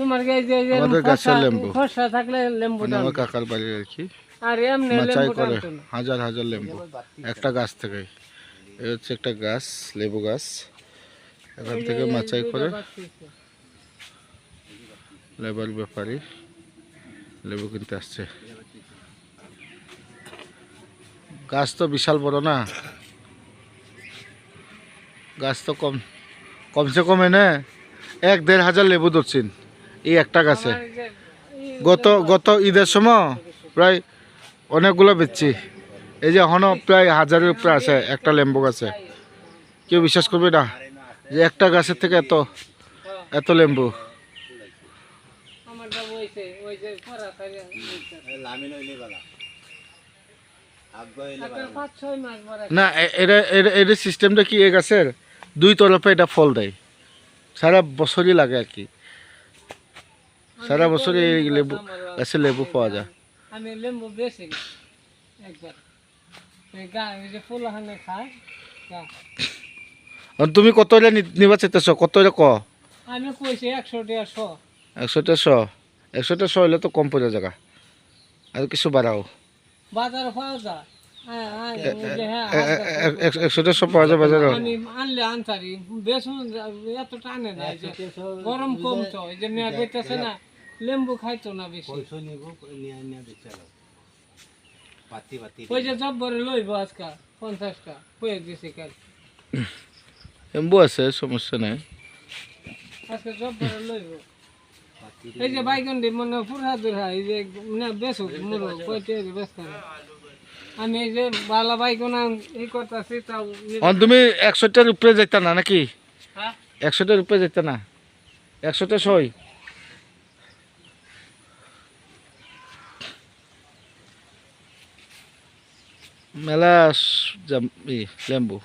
তোমার যে আমাদের গাছের লেম্বু। থাকলে লেম্বু মানে আমার কাকার বাড়ির আর কি। আর এমনি মাচাই করে হাজার হাজার লেবু একটা গাছ থেকে। এই হচ্ছে একটা গাছ লেবু গাছ। এখান থেকে মাচাই করে। লেবার ব্যাপারী লেবু কিনতে আসছে। গাছ তো বিশাল বড় না। গাছ তো কম কমসে কম এনে এক দেড় হাজার লেবু ধরছেন। এই একটা গাছে। গত গত ঈদের সময় প্রায় অনেকগুলো বেচছি। এই যে এখনও প্রায় হাজারের উপরে আছে, একটা লেম্বু গাছে। কেউ বিশ্বাস করবে না যে একটা গাছের থেকে এত এত লেম্বু। না এটা এটা সিস্টেমটা কি এই গাছের? দুই তরফে এটা ফল দেয়। সারা বছরই লাগে আর কি। সারা বছরই এই লেবু গাছে লেবু পাওয়া যায়। আমি লেম্বু বেশি একবার। তুমি কত হলে নিবা চাইতেছ কত ক? আমি কইছি একশো দেড়শো। একশো দেড়শো? একশো দেড়শো হলে তো কম পড়ে জায়গা আর কিছু বাড়াও। বাজারে পাওয়া যায়। হ্যাঁ, হ্যাঁ, হ্যাঁ, একশো দেড়শো পাওয়া যায় আনলে আনতারি। বেসন এত টানে না গরম কম তো এই যে নেওয়া না লেম্বু খাইতো না বেশি। ওই যে জব্বরে লইব আজকা পঞ্চাশটা হয়ে দিছে কাল। লেম্বু আছে সমস্যা নেই। আজকে জব্বরে লইব। এই যে বাইগন্ডি মনে পুরা দুরা এই যে না বেসো মুরো কইতে ব্যস্ত না আমি এই যে বালা বাইগন এই করতেছি তাও অন তুমি একশোটার উপরে যাইতা না নাকি? হ্যাঁ? একশোটার উপরে যাইতা না? একশোটা ছয়? মেলা লেম্বু।